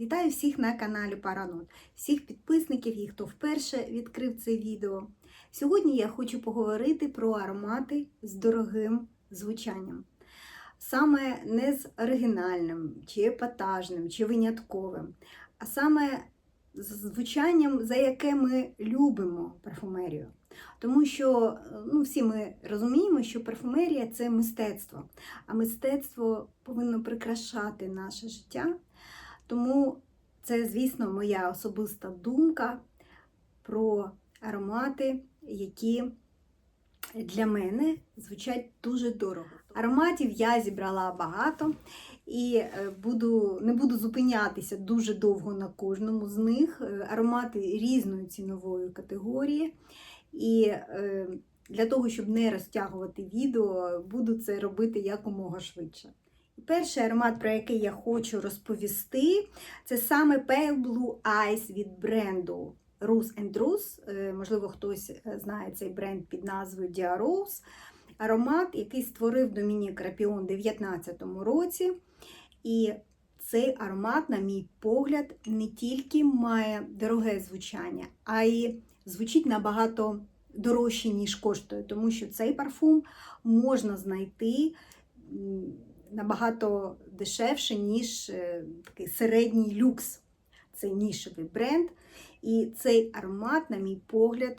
Вітаю всіх на каналі Паранот, всіх підписників і хто вперше відкрив це відео. Сьогодні я хочу поговорити про аромати з дорогим звучанням. Саме не з оригінальним, чи епатажним, чи винятковим, а саме з звучанням, за яке ми любимо парфумерію. Тому що ну, всі ми розуміємо, що парфумерія це мистецтво, а мистецтво повинно прикрашати наше життя. Тому це, звісно, моя особиста думка про аромати, які для мене звучать дуже дорого. Ароматів я зібрала багато і е, буду, не буду зупинятися дуже довго на кожному з них. Е, Аромати різної цінової категорії. І е, для того, щоб не розтягувати відео, буду це робити якомога швидше. Перший аромат, про який я хочу розповісти, це саме Pale Blue Eyes від бренду Rose Rose. Е, Можливо, хтось знає цей бренд під назвою Dia Rose. Аромат, який створив Домінік Рапіон у 2019 році. І цей аромат, на мій погляд, не тільки має дороге звучання, а й звучить набагато дорожче, ніж коштує, тому що цей парфум можна знайти набагато дешевше, ніж такий середній люкс. Це нішевий бренд. І цей аромат, на мій погляд,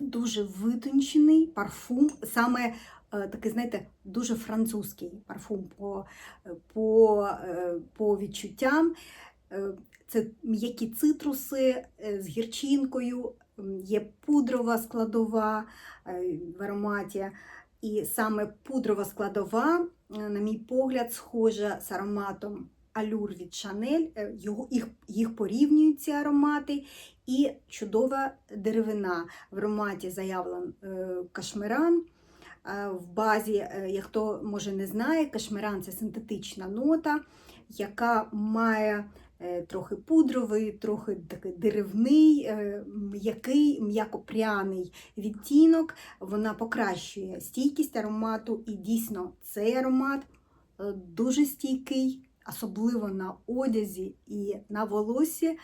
дуже витончений парфум, саме такий, знаєте, дуже французький парфум по, по, по відчуттям. Це м'які цитруси з гірчинкою, є пудрова складова в ароматі. І саме пудрова складова, на мій погляд, схожа з ароматом Алюр від Шанель. Його, їх, їх порівнюють ці аромати. І чудова деревина. В ароматі заявлен кашмиран. В базі, як хто може не знає, кашмиран це синтетична нота, яка має трохи пудровий, трохи такий деревний, м'який, м'яко-пряний відтінок. Вона покращує стійкість аромату, і дійсно цей аромат дуже стійкий, особливо на одязі і на волосі.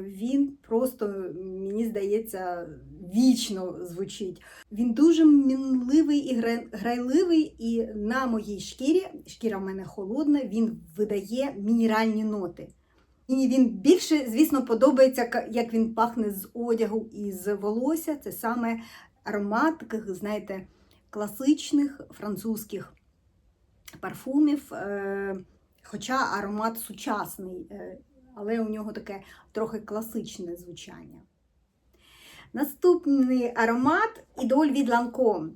Він просто, мені здається, вічно звучить. Він дуже мінливий і грайливий, і на моїй шкірі, шкіра в мене холодна, він видає мінеральні ноти. І він більше, звісно, подобається, як він пахне з одягу і з волосся. Це саме аромат таких, знаєте, класичних французьких парфумів. Хоча аромат сучасний, але у нього таке трохи класичне звучання. Наступний аромат ідоль від Lancome.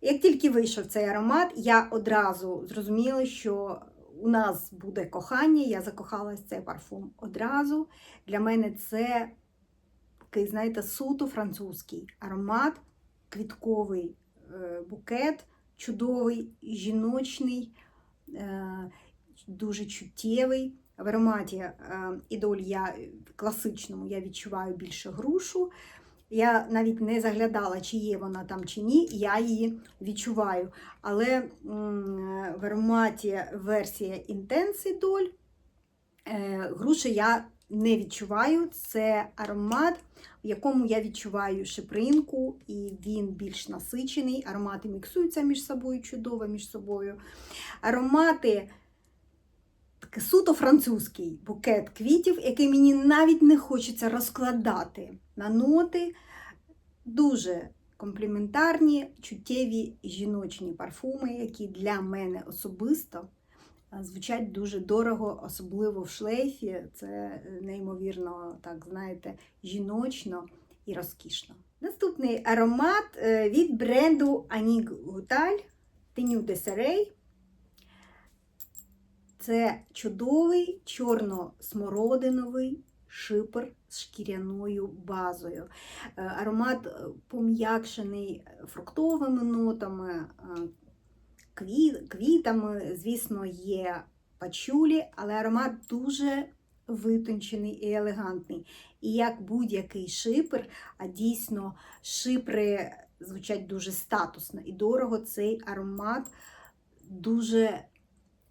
Як тільки вийшов цей аромат, я одразу зрозуміла, що у нас буде кохання, я закохалась цей парфум одразу. Для мене це такий, знаєте, суто французький аромат, квітковий букет, чудовий, жіночний, дуже чуттєвий. В ароматі ідоль я класичному я відчуваю більше грушу. Я навіть не заглядала, чи є вона там чи ні, я її відчуваю. Але в ароматі версія Intense Idol груші я не відчуваю. Це аромат, в якому я відчуваю шипринку, і він більш насичений. Аромати міксуються між собою, чудово між собою. Аромати суто французький букет квітів, який мені навіть не хочеться розкладати на ноти. Дуже компліментарні, чуттєві жіночні парфуми, які для мене особисто звучать дуже дорого, особливо в шлейфі. Це неймовірно, так знаєте, жіночно і розкішно. Наступний аромат від бренду Anig Goutal Tenue de. Це чудовий чорно-смородиновий шипер з шкіряною базою. Аромат пом'якшений фруктовими нотами, квітами, звісно, є пачулі, але аромат дуже витончений і елегантний. І як будь-який шипер, а дійсно шипри звучать дуже статусно і дорого, цей аромат дуже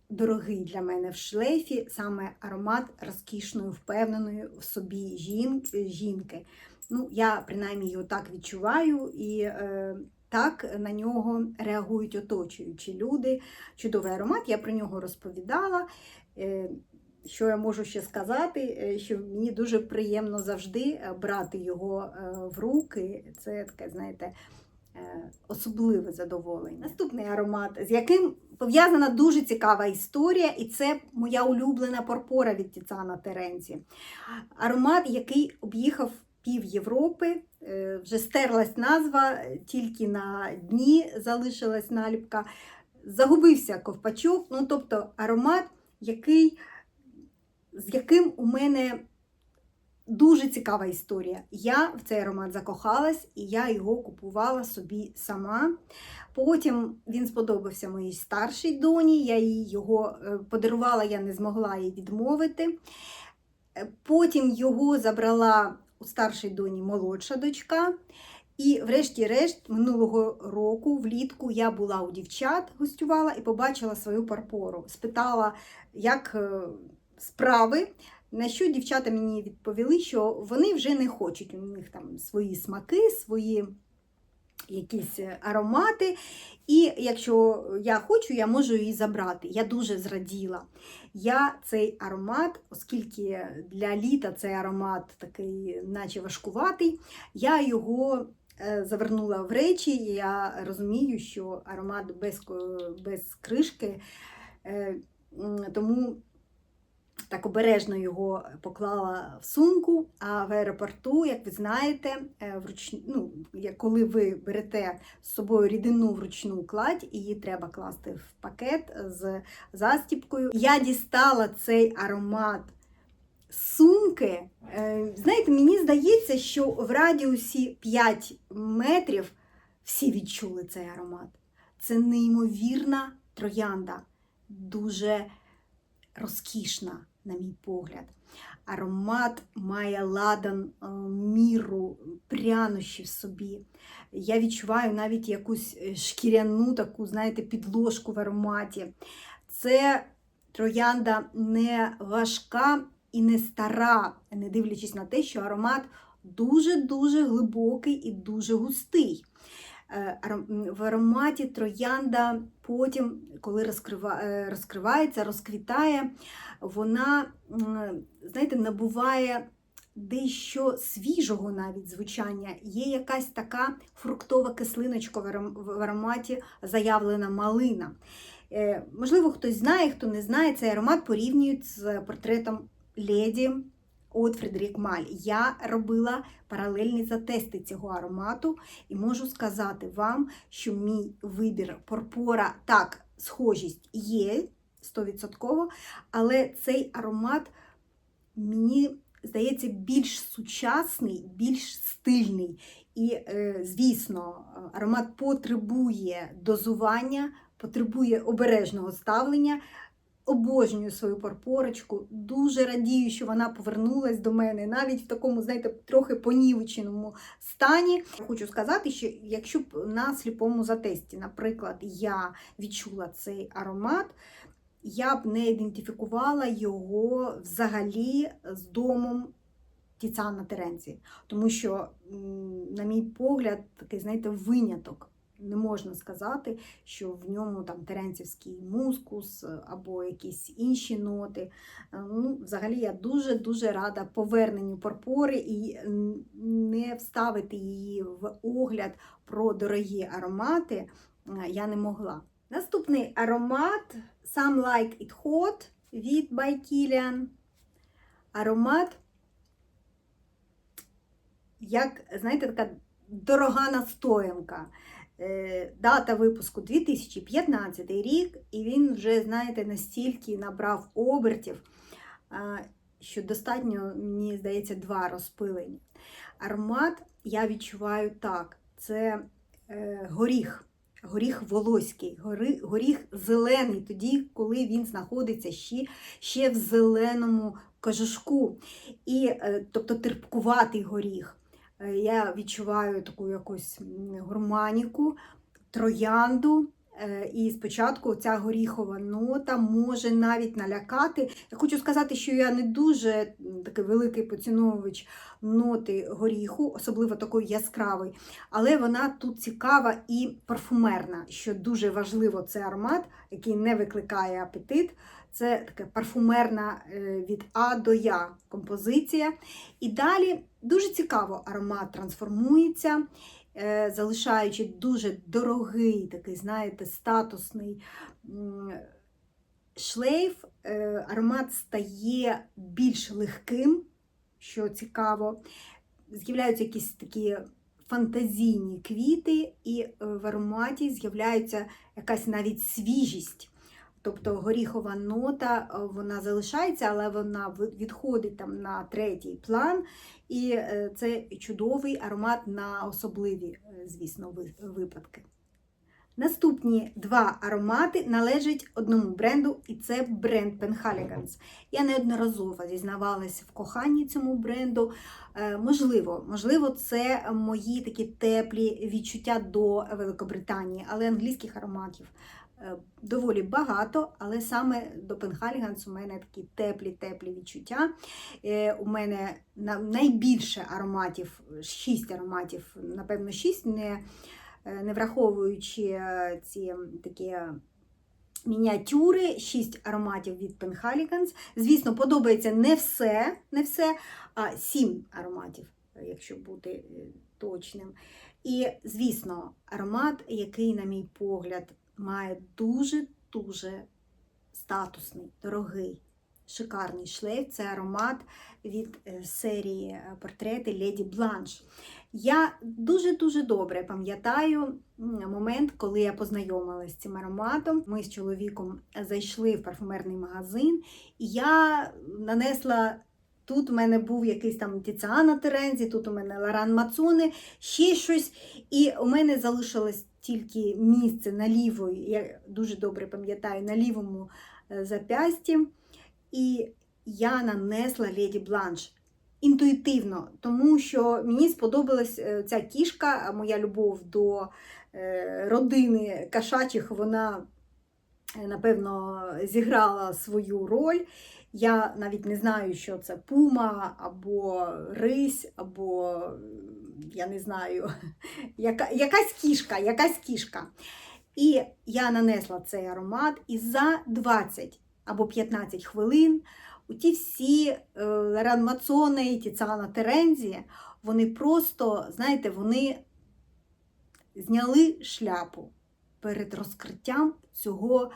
дорогий для мене в шлейфі саме аромат розкішної, впевненої в собі жінки. Ну, я принаймні його так відчуваю, і е, так на нього реагують оточуючі люди. Чудовий аромат, я про нього розповідала. Е, що я можу ще сказати, Е, що мені дуже приємно завжди е, брати його е, в руки. Це таке, знаєте, е, особливе задоволення. Наступний аромат, з яким пов'язана дуже цікава історія, і це моя улюблена порпора від Тіцана Теренці. Аромат, який об'їхав пів Європи, е, вже стерлась назва, е, тільки на дні залишилась наліпка. Загубився ковпачок, ну тобто аромат, який, з яким у мене дуже цікава історія. Я в цей аромат закохалась і я його купувала собі сама. Потім він сподобався моїй старшій доні, я їй його е, подарувала, я не змогла їй відмовити. Е, Потім його забрала у старшій доні молодша дочка. І, врешті-решт, минулого року, влітку, я була у дівчат, гостювала і побачила свою парпору. Спитала, як е, справи. На що дівчата мені відповіли, що вони вже не хочуть. У них там свої смаки, свої якісь е, аромати. І якщо я хочу, я можу її забрати. Я дуже зраділа. Я цей аромат, оскільки для літа цей аромат такий, наче важкуватий, я його е, завернула в речі. і Я розумію, що аромат без, без кришки, е, тому так обережно його поклала в сумку, а в аеропорту, як ви знаєте, е, вруч... ну, коли ви берете з собою рідину вручну кладь, її треба класти в пакет з застіпкою. Я дістала цей аромат сумки. Е, Знаєте, мені здається, що в радіусі 5 метрів всі відчули цей аромат. Це неймовірна троянда, дуже розкішна, на мій погляд. Аромат має ладан е, міру, прянощі в собі. Я відчуваю навіть якусь е, шкіряну таку, знаєте, підложку в ароматі. Це троянда не важка і не стара, не дивлячись на те, що аромат дуже-дуже глибокий і дуже густий. Е, В ароматі троянда потім, коли е, розкривається, розквітає, вона, знаєте, набуває дещо свіжого навіть звучання. Є якась така фруктова кислиночка в ароматі, заявлена малина. Е, Можливо, хтось знає, хто не знає, цей аромат порівнюють з портретом леді от Фредерік Маль. Я робила паралельні затести цього аромату і можу сказати вам, що мій вибір порпора так, схожість є 100%, але цей аромат мені здається більш сучасний, більш стильний. І, е, звісно, аромат потребує дозування, потребує обережного ставлення. Обожнюю свою парпорочку, дуже радію, що вона повернулась до мене, навіть в такому, знаєте, трохи понівеченому стані. Хочу сказати, що якщо б на сліпому затесті, наприклад, я відчула цей аромат, я б не ідентифікувала його взагалі з домом Тіцана Теренці. Тому що, на мій погляд, такий, знаєте, виняток. Не можна сказати, що в ньому там теренцівський мускус е, або якісь інші ноти. Е, Ну, взагалі, я дуже-дуже рада поверненню порпори і не вставити її в огляд про дорогі аромати е, я не могла. Наступний аромат Some Like It Hot від By Kilian. Аромат, як, знаєте, така дорога настоянка. Е, Дата випуску 2015 рік, і він вже, знаєте, настільки набрав обертів, що достатньо, мені здається, два розпилення. Аромат я відчуваю так: це е, горіх, горіх волоський, горіх зелений, тоді, коли він знаходиться ще, ще в зеленому кожушку. І, е, тобто терпкуватий горіх. Е, Я відчуваю таку якусь гурманіку, троянду, Е, І спочатку ця горіхова нота може навіть налякати. Я хочу сказати, що я не дуже такий великий поціновувач ноти горіху, особливо такої яскравої, але вона тут цікава і парфумерна, що дуже важливо, це аромат, який не викликає апетит. Це така парфумерна е, від А до Я композиція. І далі дуже цікаво аромат трансформується, е, залишаючи дуже дорогий, такий, знаєте, статусний шлейф. Е, Аромат стає більш легким, що цікаво. З'являються якісь такі фантазійні квіти, і в ароматі з'являється якась навіть свіжість. Тобто горіхова нота е, вона залишається, але вона відходить там на третій план. І е, це чудовий аромат на особливі, е, звісно, випадки. Наступні два аромати належать одному бренду, і це бренд Penhaligans. Я неодноразово зізнавалася в коханні цьому бренду. Можливо, можливо, це мої такі теплі відчуття до Великобританії, але англійських ароматів доволі багато, але саме до Penhaligans у мене такі теплі-теплі відчуття. Е, У мене найбільше ароматів, 6 ароматів, напевно, 6, не, е, не враховуючи е, ці такі мініатюри, 6 ароматів від Penhaligans. Звісно, подобається не все, не все, а 7 ароматів, якщо бути е, точним. І, звісно, аромат, який, на мій погляд, має дуже-дуже статусний, дорогий, шикарний шлейф. Це аромат від е, серії е, портрети Леді Бланш. Я дуже-дуже добре пам'ятаю момент, коли я познайомилася з цим ароматом. Ми з чоловіком зайшли в парфумерний магазин, і я нанесла. Тут у мене був якийсь там Тіціана Терензі, тут у мене Лоран Мацоне, ще щось. І у мене залишилось тільки місце на лівої, я дуже добре пам'ятаю, на лівому е, зап'ясті. І я нанесла Леді Бланш інтуїтивно, тому що мені сподобалась е, ця кішка, моя любов до е, родини кашачих, вона, напевно, зіграла свою роль. Я навіть не знаю, що це пума, або рись, або я не знаю, яка, якась кішка, якась кішка. І я нанесла цей аромат, і за 20 або 15 хвилин у ті всі е, і Тіцана Терензі, вони просто, знаєте, вони зняли шляпу перед розкриттям цього,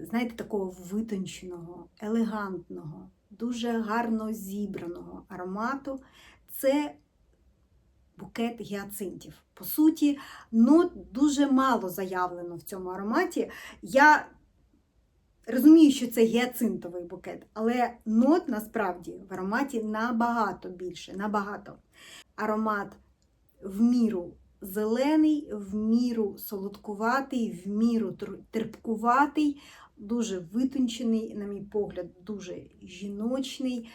знаєте, такого витонченого, елегантного, дуже гарно зібраного аромату. Це букет гіацинтів. По суті, нот дуже мало заявлено в цьому ароматі. Я розумію, що це гіацинтовий букет, але нот насправді в ароматі набагато більше, набагато. Аромат в міру зелений, в міру солодкуватий, в міру терпкуватий, дуже витончений, на мій погляд, дуже жіночний,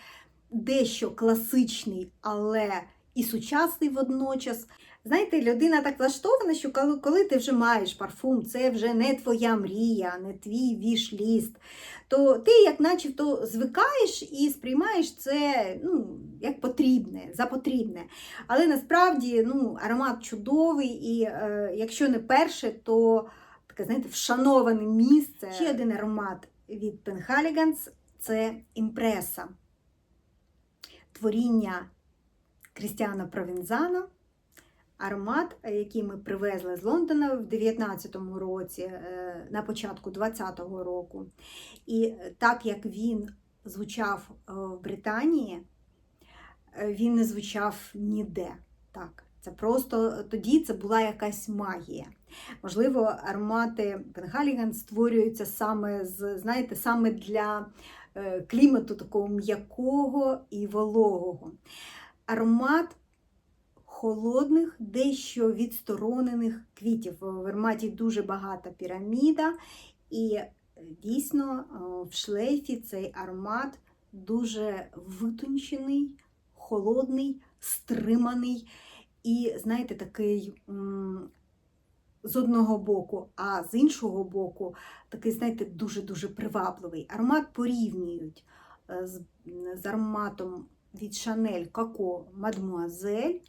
дещо класичний, але і сучасний водночас. Знаєте, людина так влаштована, що коли, коли ти вже маєш парфум, це вже не твоя мрія, не твій віш-ліст, то ти як начебто звикаєш і сприймаєш це ну, як потрібне, за потрібне. Але насправді ну, аромат чудовий, і е, якщо не перше, то таке, знаєте, вшановане місце. Ще один аромат від Penhaligans – це імпреса. Творіння Крістіана Провінзана. Аромат, який ми привезли з Лондона в 19-му році, е, на початку 20-го року. І так як він звучав е, в Британії, е, він не звучав ніде. Так, це просто тоді це була якась магія. Можливо, аромати Пенгаліган створюються саме з, знаєте, саме для е, клімату такого м'якого і вологого. Аромат холодних, дещо відсторонених квітів. В ароматі дуже багата піраміда, і е, дійсно е, в шлейфі цей аромат дуже витончений, холодний, стриманий і, знаєте, такий з одного боку, а з іншого боку, такий, знаєте, дуже-дуже привабливий. Аромат порівнюють е, з, з ароматом від Chanel Коко Mademoiselle.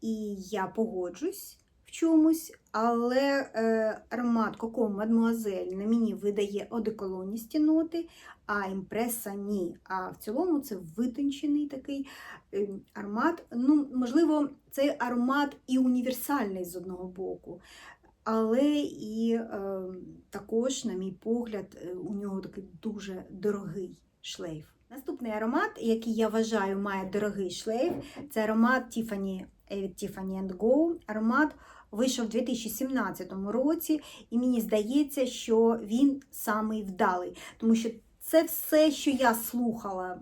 І я погоджусь чомусь, але е, аромат Coco Mademoiselle на мені видає одеколоністі ноти, а імпреса ні. А в цілому це витончений такий е, аромат. Ну, можливо, цей аромат і універсальний з одного боку. Але і е, також, на мій погляд, е, у нього такий дуже дорогий шлейф. Наступний аромат, який я вважаю має дорогий шлейф, це аромат Tiffany від Tiffany Go. Аромат вийшов у 2017 році, і мені здається, що він самий вдалий, тому що це все, що я слухала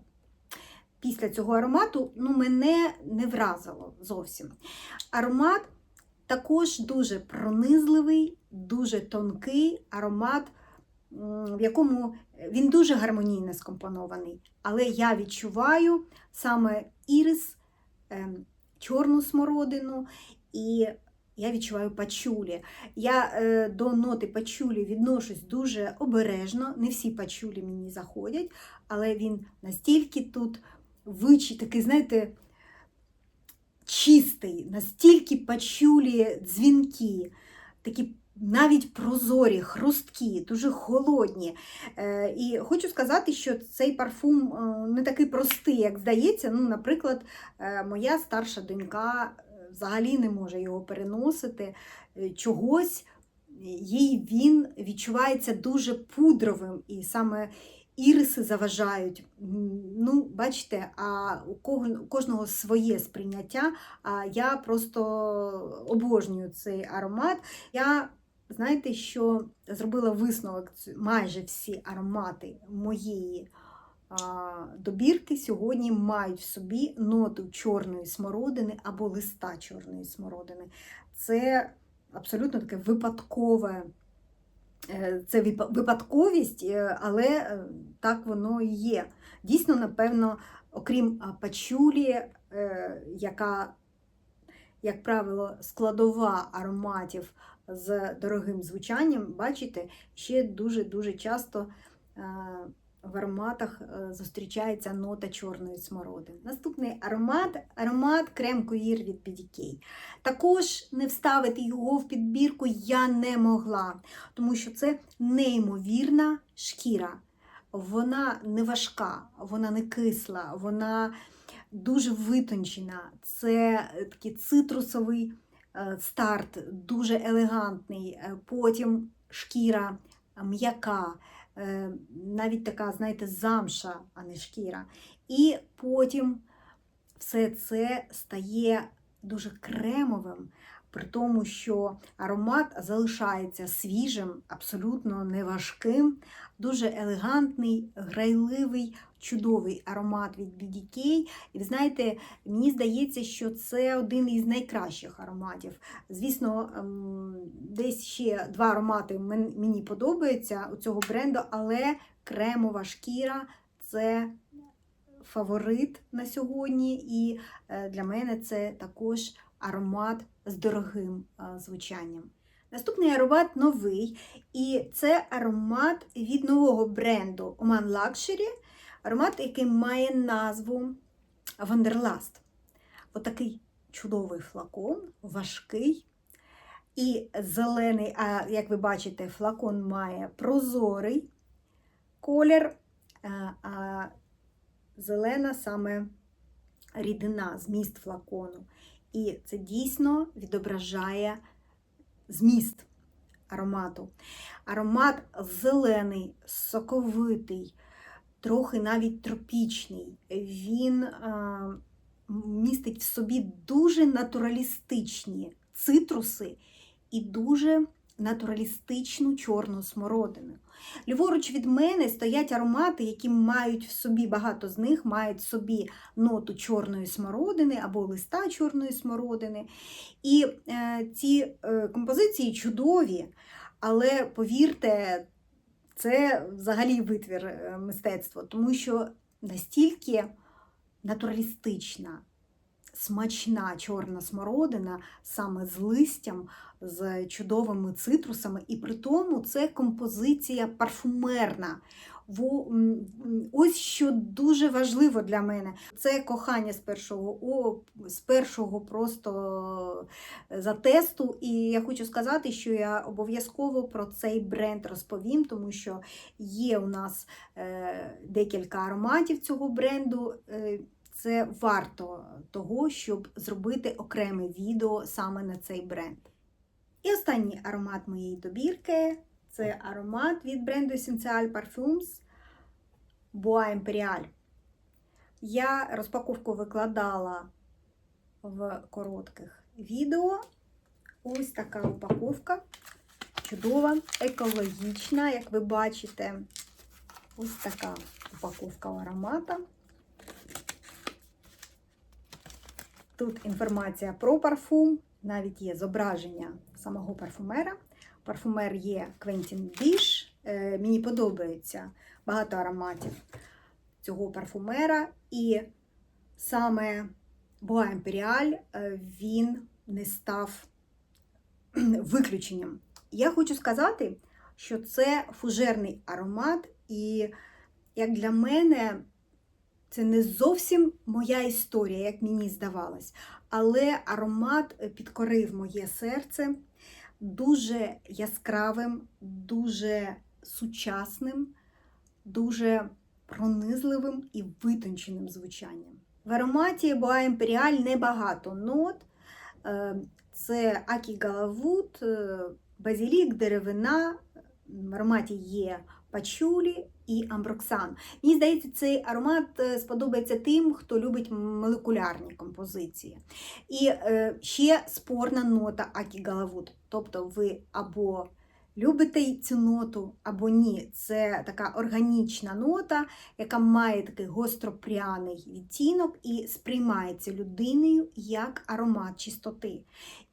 після цього аромату, ну, мене не вразило зовсім. Аромат також дуже пронизливий, дуже тонкий аромат, в якому він дуже гармонійно скомпонований. Але я відчуваю саме ірис, ем, чорну смородину і я відчуваю пачулі. Я е, до ноти пачулі відношусь дуже обережно. Не всі пачулі мені заходять, але він настільки тут вичі, такий, знаєте, чистий, настільки пачулі дзвінки, такі навіть прозорі, хрусткі, дуже холодні. Е, І хочу сказати, що цей парфум е, не такий простий, як здається. Ну, Наприклад, е, моя старша донька взагалі не може його переносити. Е, Чогось їй він відчувається дуже пудровим, і саме іриси заважають. Ну, бачите, а у кожного своє сприйняття. А я просто обожнюю цей аромат. Я знаєте, що зробила висновок, майже всі аромати моєї добірки сьогодні мають в собі ноту чорної смородини або листа чорної смородини. Це абсолютно таке випадкове. е, Це випадковість, е, але е, так воно і є. Дійсно, напевно, окрім пачулі, яка, як правило, складова ароматів з дорогим звучанням, бачите, ще дуже-дуже часто в ароматах е, зустрічається нота чорної смородини. Наступний аромат аромат крем куїр від BDK. Також не вставити його в підбірку я не могла, тому що це неймовірна шкіра. Вона не важка, вона не кисла, вона дуже витончена. Це такий цитрусовий е, старт, дуже елегантний. Е, Потім шкіра м'яка, е, навіть така, знаєте, замша, а не шкіра. І потім все це стає дуже кремовим, при тому, що аромат залишається свіжим, абсолютно неважким, дуже елегантний, грайливий, чудовий аромат від BDK. І ви знаєте, мені здається, що це один із найкращих ароматів. Звісно, ем, десь ще два аромати мені подобаються у цього бренду, але кремова шкіра це фаворит на сьогодні, і е, для мене це також аромат з дорогим е, звучанням. Наступний аромат новий, і це аромат від нового бренду Oman Luxury, аромат, який має назву Wanderlust. Отакий чудовий флакон, важкий і зелений, а як ви бачите, флакон має прозорий колір, е, а зелена саме рідина, зміст флакону. І це дійсно відображає зміст аромату. Аромат зелений, соковитий, трохи навіть тропічний. Він а, містить в собі дуже натуралістичні цитруси і дуже натуралістичну чорну смородину. Ліворуч від мене стоять аромати, які мають в собі, багато з них мають в собі ноту чорної смородини або листа чорної смородини. І е, ці е, композиції чудові, але повірте, це взагалі витвір е, мистецтва, тому що настільки натуралістична, смачна чорна смородина саме з листям, з чудовими цитрусами, і при тому це композиція парфумерна. Ось що дуже важливо для мене. Це кохання з першого, о, з першого просто е, затесту. І я хочу сказати, що я обов'язково про цей бренд розповім, тому що є у нас е, декілька ароматів цього бренду. Е, це варто того, щоб зробити окреме відео саме на цей бренд. І останній аромат моєї добірки це аромат від бренду Essential Parfums Bois Imperial. Я розпаковку викладала в коротких відео. Ось така упаковка. Чудова, екологічна, як ви бачите. Ось така упаковка аромата. Тут інформація про парфум, навіть є зображення самого парфумера. Парфумер є Квентін Біш. Е, Мені подобається багато ароматів цього парфумера. І саме Boa Imperial е, він не став виключенням. Я хочу сказати, що це фужерний аромат, і як для мене, це не зовсім моя історія, як мені здавалось. Але аромат е, підкорив моє серце дуже яскравим, дуже сучасним, дуже пронизливим і витонченим звучанням. В ароматі Boa Imperial небагато нот. Е, Це Акі Галавут, е, базилік, деревина. В ароматі є пачулі і амброксан. Мені здається, цей аромат е, сподобається тим, хто любить молекулярні композиції. І е, ще спорна нота Акі Галавут. Тобто ви або любите цю ноту, або ні. Це така органічна нота, яка має такий гостропряний відтінок і сприймається людиною як аромат чистоти.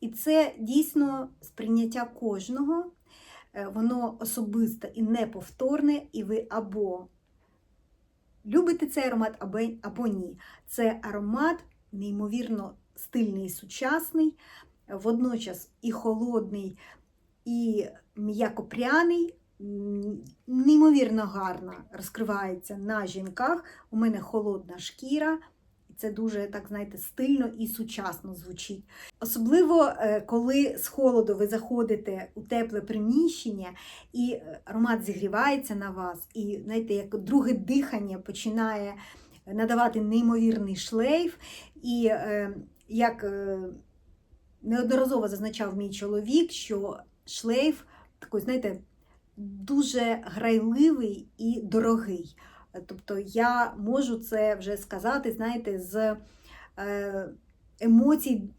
І це дійсно сприйняття кожного. Е, Воно особисте і неповторне, і ви або любите цей аромат, або, ні. Це аромат неймовірно стильний і сучасний, водночас і холодний, і м'якопряний, неймовірно гарно розкривається на жінках. У мене холодна шкіра. Це дуже, так знаєте, стильно і сучасно звучить. Особливо, е, коли з холоду ви заходите у тепле приміщення, і е, аромат зігрівається на вас, і знаєте, як друге дихання починає надавати неймовірний шлейф. І е, як е, неодноразово зазначав мій чоловік, що шлейф такий, знаєте, дуже грайливий і дорогий. Тобто я можу це вже сказати, знаєте, з е, емоцій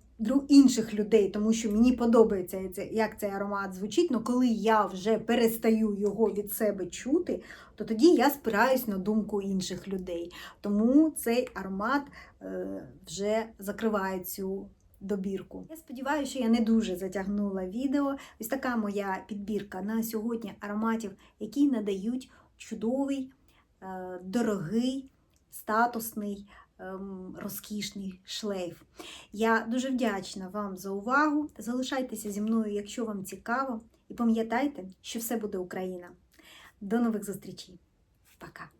інших людей, тому що мені подобається, як цей аромат звучить. але коли я вже перестаю його від себе чути, то тоді я спираюсь на думку інших людей. Тому цей аромат е, вже закриває цю добірку. Я сподіваюся, що я не дуже затягнула відео. Ось така моя підбірка на сьогодні ароматів, які надають чудовий, дорогий, статусний, ем, розкішний шлейф. Я дуже вдячна вам за увагу. Залишайтеся зі мною, якщо вам цікаво. І пам'ятайте, що все буде Україна. До нових зустрічей. Пока!